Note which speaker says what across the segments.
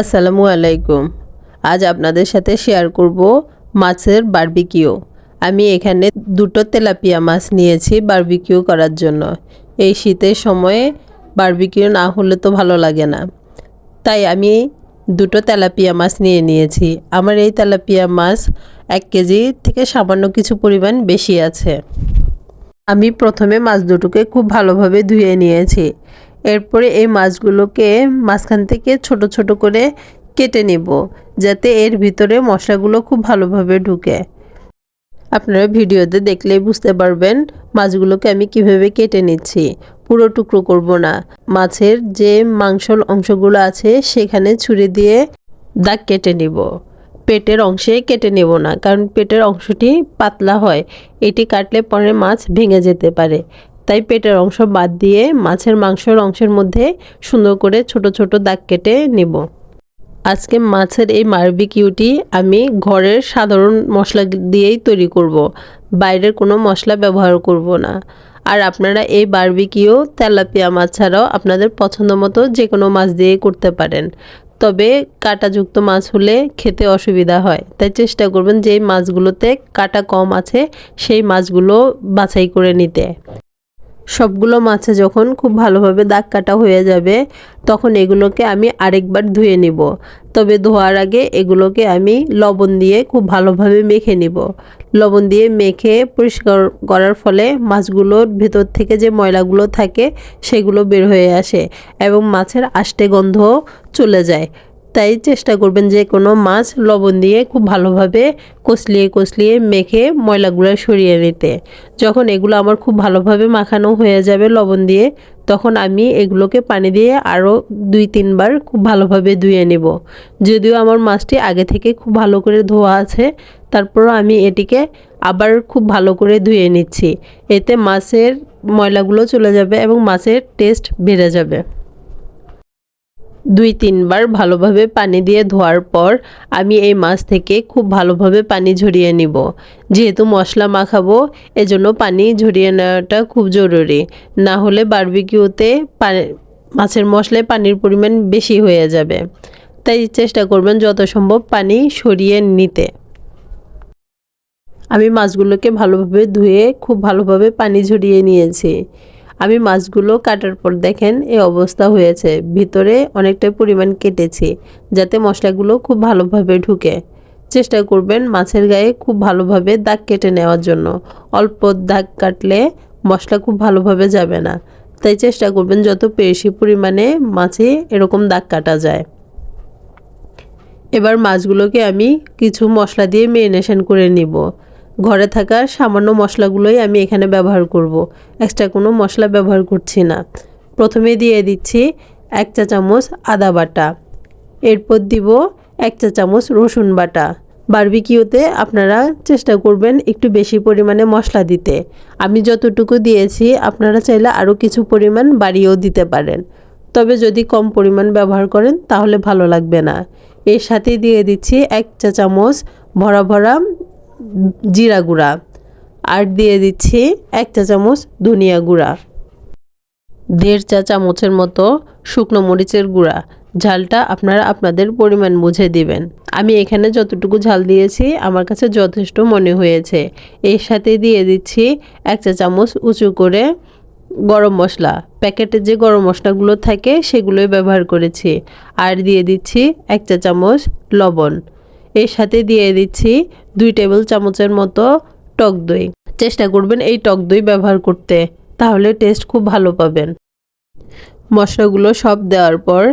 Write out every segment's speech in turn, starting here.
Speaker 1: আসসালামু আলাইকুম। আজ আপনাদের সাথে শেয়ার করব মাছের বারবিকিউ আমি এখানে দুটো তেলাপিয়া মাছ নিয়েছি বারবিকিউ করার জন্য। এই শীতের সময়ে বারবিকিউ না হলে তো ভালো লাগে না। তাই আমি দুটো তেলাপিয়া মাছ নিয়ে নিয়েছি। আমার এই তেলাপিয়া মাছ এক কেজি থেকে সামান্য কিছু পরিমাণ বেশি আছে। আমি প্রথমে মাছ দুটোকে খুব ভালোভাবে ধুয়ে নিয়েছি। এরপরে এই মাছগুলোকে মাঝখান থেকে ছোট ছোট করে কেটে নেব, যাতে এর ভিতরে মশলাগুলো খুব ভালোভাবে ঢুকে। আপনারা ভিডিওতে দেখলেই বুঝতে পারবেন মাছগুলোকে আমি কীভাবে কেটে নিচ্ছি। পুরো টুকরো করব না। মাছের যে মাংসল অংশগুলো আছে, সেখানে ছুরি দিয়ে দাগ কেটে নিব। পেটের অংশে কেটে নেব না, কারণ পেটের অংশটি পাতলা হয়। এটি কাটলে পরে মাছ ভেঙে যেতে পারে। তাই পেটের অংশ বাদ দিয়ে মাছের মাংসের অংশের মধ্যে সুন্দর করে ছোট ছোট দাগ কেটে নেব। আজকে মাছের এই বারবিকিউটি আমি ঘরের সাধারণ মশলা দিয়েই তৈরি করব। বাইরের কোনো মশলা ব্যবহার করব না। আর আপনারা এই বারবিকিউ তেলাপিয়া মাছ ছাড়াও আপনাদের পছন্দ মতো যে কোনো মাছ দিয়ে করতে পারেন। তবে কাঁটাযুক্ত মাছ হলে খেতে অসুবিধা হয়। তাই চেষ্টা করবেন যেই মাছগুলোতে কাটা কম আছে, সেই মাছগুলো বাছাই করে নিতে। সবগুলো মাছে যখন খুব ভালোভাবে দাগ কাটা হয়ে যাবে, তখন এগুলোকে আমি আরেকবার ধুয়ে নিব। তবে ধোয়ার আগে এগুলোকে আমি লবণ দিয়ে খুব ভালোভাবে মেখে নিব। লবণ দিয়ে মেখে পরিষ্কার করার ফলে মাছগুলোর ভেতর থেকে যে ময়লাগুলো থাকে, সেগুলো বের হয়ে আসে এবং মাছের আষ্টে গন্ধ চলে যায়। তাই চেষ্টা করবেন যে কোনো মাছ লবণ দিয়ে খুব ভালোভাবে কষলিয়ে কষলিয়ে মেখে ময়লাগুলো সরিয়ে নিতে। যখন এগুলো আমার খুব ভালোভাবে মাখানো হয়ে যাবে লবণ দিয়ে, তখন আমি এগুলোকে পানি দিয়ে আরও দুই তিনবার খুব ভালোভাবে ধুয়ে নেব। যদিও আমার মাছটি আগে থেকে খুব ভালো করে ধোয়া আছে, তারপরও আমি এটিকে আবার খুব ভালো করে ধুয়ে নিচ্ছি। এতে মাছের ময়লাগুলো চলে যাবে এবং মাছের টেস্ট বেড়ে যাবে। দুই, তিনবার ভালোভাবে পানি দিয়ে ধোয়ার পর আমি এই মাছ থেকে খুব ভালোভাবে পানি ঝরিয়ে নিব। যেহেতু মশলা মাখাবো, এজন্য পানি ঝরিয়ে নেওয়াটা খুব জরুরি। না হলে বারবিকিউতে মাছের মশলায় পানির পরিমাণ বেশি হয়ে যাবে। তাই চেষ্টা করবেন যত সম্ভব পানি সরিয়ে নিতে। আমি মাছগুলোকে ভালোভাবে ধুয়ে খুব ভালোভাবে পানি ঝরিয়ে নিয়েছি। আমি মাছগুলো কাটার পর দেখেন এই অবস্থা হয়েছে। ভিতরে অনেকটা পরিমাণ কেটেছি যাতে মশলাগুলো খুব ভালোভাবে ঢুকে। চেষ্টা করবেন মাছের গায়ে খুব ভালোভাবে দাগ কেটে নেওয়ার জন্য। অল্প দাগ কাটলে মশলা খুব ভালোভাবে যাবে না। তাই চেষ্টা করবেন যত বেশি পরিমাণে মাছে এরকম দাগ কাটা যায়। এবার মাছগুলোকে আমি কিছু মশলা দিয়ে মেরিনেশন করে নিব। ঘরে থাকা সামান্য মশলাগুলোই আমি এখানে ব্যবহার করব। এক্সট্রা কোনো মশলা ব্যবহার করছি না। প্রথমে দিয়ে দিচ্ছি এক চা চামচ আদা বাটা। এরপর দিব এক চা চামচ রসুন বাটা। বারবিকিউতে আপনারা চেষ্টা করবেন একটু বেশি পরিমাণে মশলা দিতে। আমি যতটুকু দিয়েছি, আপনারা চাইলে আরও কিছু পরিমাণ বাড়িয়েও দিতে পারেন। তবে যদি কম পরিমাণ ব্যবহার করেন, তাহলে ভালো লাগবে না। এর সাথে দিয়ে দিচ্ছি এক চা চামচ ভরা ভরা জিরা গুঁড়া আর দিয়ে দিচ্ছি এক চা চামচ ধনিয়া গুঁড়া। দেড় চা চামচের মতো শুকনো মরিচের গুঁড়া। ঝালটা আপনারা আপনাদের পরিমাণ বুঝে দিবেন। আমি এখানে যতটুকু ঝাল দিয়েছি, আমার কাছে যথেষ্ট মনে হয়েছে। এর সাথে দিয়ে দিচ্ছি এক চা চামচ উঁচু করে গরম মশলা। প্যাকেটে যে গরম মশলাগুলো থাকে, সেগুলোই ব্যবহার করেছি। আর দিয়ে দিচ্ছি এক চা চামচ লবণ। এর সাথে দিয়ে দিচ্ছি দুই টেবিল চামচের মতো টক দই। চেষ্টা করবেন এই টক দই ব্যবহার করতে, তাহলে টেস্ট খুব ভালো পাবেন। মশলাগুলো সব দেওয়ার পর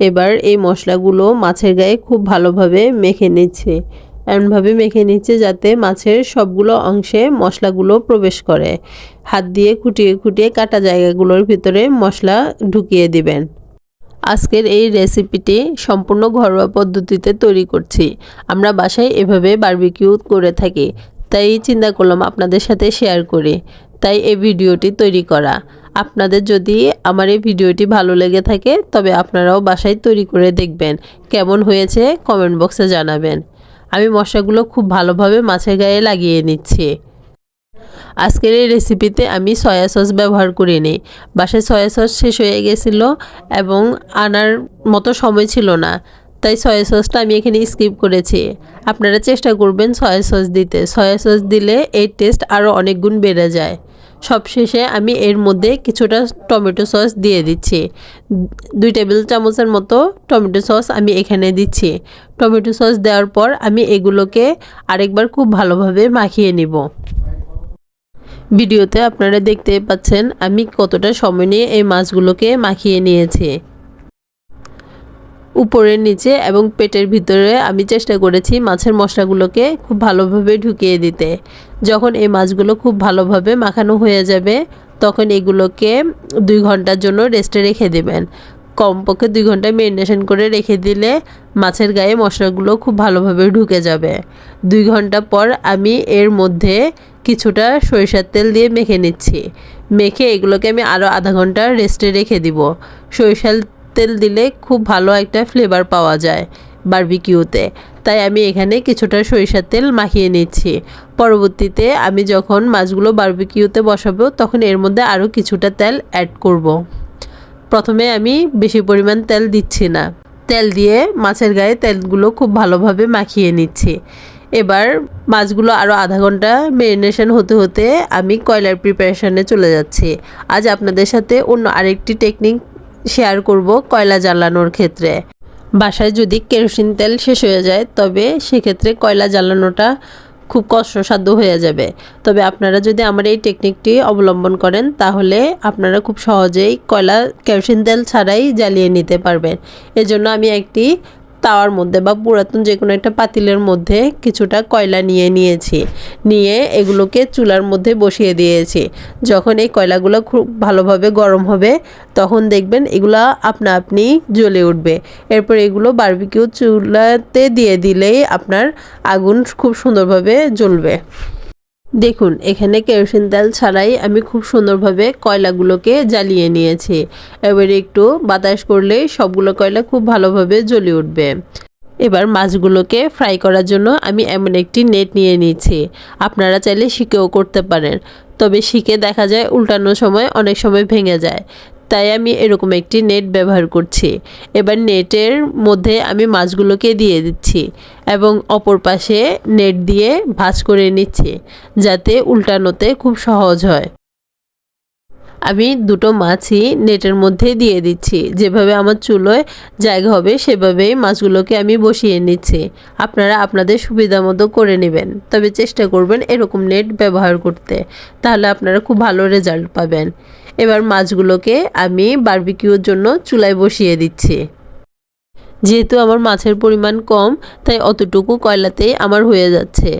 Speaker 1: এবার এই মশলাগুলো মাছের গায়ে খুব ভালোভাবে মেখে নিচ্ছে। এমনভাবে মেখে নিচ্ছে যাতে মাছের সবগুলো অংশে মশলাগুলো প্রবেশ করে। হাত দিয়ে খুঁটিয়ে খুঁটিয়ে কাটা জায়গাগুলোর ভিতরে মশলা ঢুকিয়ে দিবেন। আজকের এই রেসিপিটি সম্পূর্ণ ঘরোয়া পদ্ধতিতে তৈরি করছি। আমরা বাসায় এভাবে বারবিকিউ করে থাকি, তাই চিন্তা করলাম আপনাদের সাথে শেয়ার করি, তাই এই ভিডিওটি তৈরি করা। আপনাদের যদি আমার এই ভিডিওটি ভালো লেগে থাকে, তবে আপনারাও বাসায় তৈরি করে দেখবেন, কেমন হয়েছে কমেন্ট বক্সে জানাবেন। আমি মশলাগুলো খুব ভালোভাবে মাছের গায়ে লাগিয়ে নিচ্ছি। আজকের এই রেসিপিতে আমি সয়া সস ব্যবহার করিনি। বাসায় সয়া সস শেষ হয়ে গেছিল এবং আনার মতো সময় ছিল না। তাই সয়া সসটা আমি এখানে স্কিপ করেছি। আপনারা চেষ্টা করবেন সয়া সস দিতে। সয়া সস দিলে এর টেস্ট আরও অনেক গুণ বেড়ে যায়। সবশেষে আমি এর মধ্যে কিছুটা টমেটো সস দিয়ে দিচ্ছি। দুই টেবিল চামচের মতো টমেটো সস আমি এখানে দিচ্ছি। টমেটো সস দেওয়ার পর আমি এগুলোকে আরেকবার খুব ভালোভাবে মাখিয়ে নিব। ভিডিওতে আপনারা দেখতে পাচ্ছেন আমি কতটা সময় নিয়ে এই মাছগুলোকে মাখিয়ে নিয়েছি। উপরের নিচে এবং পেটের ভিতরে আমি চেষ্টা করেছি মাছের মশলাগুলোকে খুব ভালোভাবে ঢুকিয়ে দিতে। যখন এই মাছগুলো খুব ভালোভাবে মাখানো হয়ে যাবে, তখন এগুলোকে দুই ঘণ্টার জন্য রেস্টে রেখে দেবেন। কমপক্ষে দুই ঘণ্টা মেরিনেশন করে রেখে দিলে মাছের গায়ে মশলাগুলো খুব ভালোভাবে ঢুকে যাবে। দুই ঘণ্টা পর আমি এর মধ্যে কিছুটা সরিষার তেল দিয়ে মেখে নিচ্ছি। মেখে এগুলোকে আমি আরও আধা ঘণ্টা রেস্টে রেখে দিব। সরিষার তেল দিলে খুব ভালো একটা ফ্লেভার পাওয়া যায় বারবিকিউতে তাই আমি এখানে কিছুটা সরিষার তেল মাখিয়ে নিচ্ছি। পরবর্তীতে আমি যখন মাছগুলো বারবিকিউতে বসাবো, তখন এর মধ্যে আরও কিছুটা তেল অ্যাড করব। প্রথমে আমি বেশি পরিমাণ তেল দিচ্ছি না। তেল দিয়ে মাছের গায়ে তেলগুলো খুব ভালোভাবে মাখিয়ে নিচ্ছি। এবার মাছগুলো আরও আধা ঘণ্টা মেরিনেশন হতে হতে আমি কয়লার প্রিপারেশানে চলে যাচ্ছি। আজ আপনাদের সাথে অন্য আরেকটি টেকনিক শেয়ার করব কয়লা জ্বালানোর ক্ষেত্রে। বাসায় যদি কেরোসিন তেল শেষ হয়ে যায়, তবে সেক্ষেত্রে কয়লা জ্বালানোটা খুব কষ্টসাধ্য হয়ে যাবে। তবে আপনারা যদি আমার এই টেকনিকটি অবলম্বন করেন, তাহলে আপনারা খুব সহজেই কয়লা কেরোসিন তেল ছাড়াই জ্বালিয়ে নিতে পারবেন। এজন্য আমি একটি তাওয়ার মধ্যে বা পুরাতন যে কোনো একটা পাতিলের মধ্যে কিছুটা কয়লা নিয়ে নিয়েছি। নিয়ে এগুলোকে চুলার মধ্যে বসিয়ে দিয়েছি। যখন এই কয়লাগুলো খুব ভালোভাবে গরম হবে, তখন দেখবেন এগুলো আপনা আপনি জ্বলে উঠবে। এরপর এগুলো বারবিকিউ চুলাতে দিয়ে দিলেই আপনার আগুন খুব সুন্দরভাবে জ্বলবে। দেখুন, এখানে কেরোসিন তেল ছাড়াই আমি খুব সুন্দরভাবে কয়লাগুলোকে জ্বালিয়ে নিয়েছি। এবারে একটু বাতাস করলে সবগুলো কয়লা খুব ভালোভাবে জ্বলে উঠবে। এবার মাছগুলোকে ফ্রাই করার জন্য আমি এমন একটি নেট নিয়ে নিয়েছি আপনারা চাইলে শিকেও করতে পারেন। তবে শিকে দেখা যায় উল্টানোর সময় অনেক সময় ভেঙে যায়। তাই আমি এরকম একটি নেট ব্যবহার করছি। এবার নেটের মধ্যে আমি মাছগুলোকে দিয়ে দিচ্ছি। এবং অপর পাশে নেট দিয়ে ভাঁজ করে নিচ্ছি, যাতে উল্টানোতে খুব সহজ হয়। আমি দুটো মাছই নেটের মধ্যে দিয়ে দিচ্ছি। যেভাবে আমার চুলোয় জায়গা হবে, সেভাবেই মাছগুলোকে আমি বসিয়ে নিচ্ছি। আপনারা আপনাদের সুবিধা মতো করে নেবেন। তবে চেষ্টা করবেন এরকম নেট ব্যবহার করতে। তাহলে আপনারা খুব ভালো রেজাল্ট পাবেন। এবার মাছগুলোকে আমি বারবিকিউর জন্য চুলায় বসিয়ে দিচ্ছি। যেহেতু আমার মাছের পরিমাণ কম, তাই অতটুকু কয়লাতেই আমার হয়ে যাচ্ছে।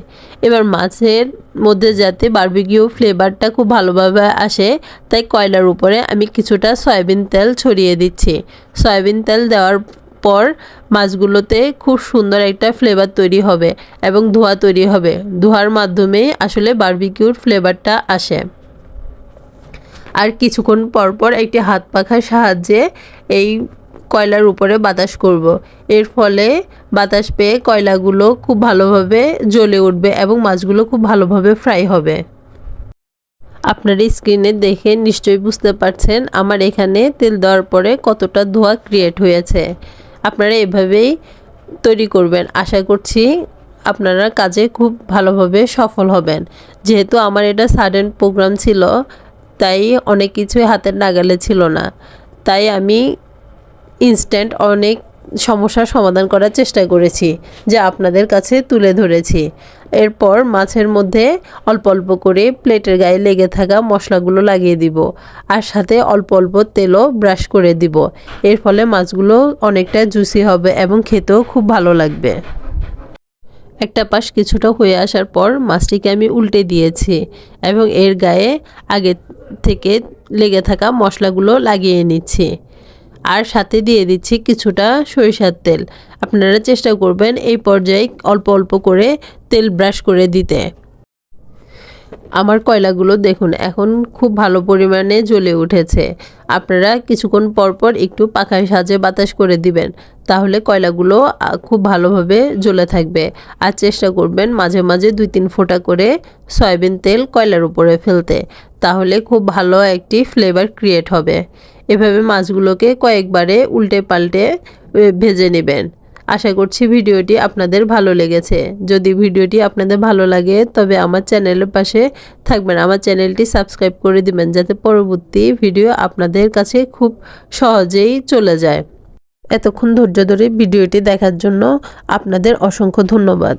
Speaker 1: এবার মাছের মধ্যে যাতে বারবিকিউ ফ্লেভারটা খুব ভালোভাবে আসে, তাই কয়লার উপরে আমি কিছুটা সয়াবিন তেল ছড়িয়ে দিচ্ছি। সয়াবিন তেল দেওয়ার পর মাছগুলোতে খুব সুন্দর একটা ফ্লেভার তৈরি হবে এবং ধোয়া তৈরি হবে। ধোয়ার মাধ্যমেই আসলে বারবিকিউর ফ্লেভারটা আসে। আর কিছুক্ষণ পরপর একটি হাত পাখার সাহায্যে এই কয়লার উপরে বাতাস করব। এর ফলে বাতাস পেয়ে কয়লাগুলো খুব ভালোভাবে জ্বলে উঠবে এবং মাছগুলো খুব ভালোভাবে ফ্রাই হবে। আপনার স্ক্রিনে দেখে নিশ্চয়ই বুঝতে পারছেন আমার এখানে তেল দেওয়ার পরে কতটা ধোয়া ক্রিয়েট হয়েছে। আপনারা এভাবেই তৈরি করবেন। আশা করছি আপনারা কাজে খুব ভালোভাবে সফল হবেন। যেহেতু আমার এটা সাডেন প্রোগ্রাম ছিল, তাই অনেক কিছুই হাতের নাগালে ছিল না। তাই আমি ইনস্ট্যান্ট অনেক সমস্যার সমাধান করার চেষ্টা করেছি, যা আপনাদের কাছে তুলে ধরেছি। এরপর মাছের মধ্যে অল্প অল্প করে প্লেটের গায়ে লেগে থাকা মশলাগুলো লাগিয়ে দিব, আর সাথে অল্প অল্প তেলও ব্রাশ করে দিব। এর ফলে মাছগুলো অনেকটা জুসি হবে এবং খেতেও খুব ভালো লাগবে। একটা পাশ কিছুটা হয়ে আসার পর মাছটিকে আমি উল্টে দিয়েছি এবং এর গায়ে আগে থেকে লেগে থাকা মশলাগুলো লাগিয়ে নিচ্ছি। আর সাথে দিয়ে দিচ্ছি কিছুটা সরিষার তেল। আপনারা চেষ্টা করবেন এই পর্যায়ে অল্প অল্প করে তেল ব্রাশ করে দিতে। আমার কয়লাগুলো দেখুন, এখন খুব ভালো পরিমাণে জ্বলে উঠেছে। আপনারা কিছুক্ষণ পরপর একটু পাখার সাহায্যে বাতাস করে দিবেন, তাহলে কয়লাগুলো খুব ভালোভাবে জ্বলে থাকবে। আর চেষ্টা করবেন মাঝে মাঝে দুই তিন ফোঁটা করে সয়াবিন তেল কয়লার উপরে ফেলতে, তাহলে খুব ভালো একটি ফ্লেভার ক্রিয়েট হবে। এভাবে মাছগুলোকে কয়েকবারে উল্টে পাল্টে ভেজে নেবেন। আশা করছি ভিডিওটি আপনাদের ভালো লেগেছে। যদি ভিডিওটি আপনাদের ভালো লাগে, তবে আমার চ্যানেলের পাশে থাকবেন। আমার চ্যানেলটি সাবস্ক্রাইব করে দিবেন, যাতে পরবর্তী ভিডিও আপনাদের কাছে খুব সহজেই চলে যায়। এতক্ষণ ধৈর্য ধরে ভিডিওটি দেখার জন্য আপনাদের অসংখ্য ধন্যবাদ।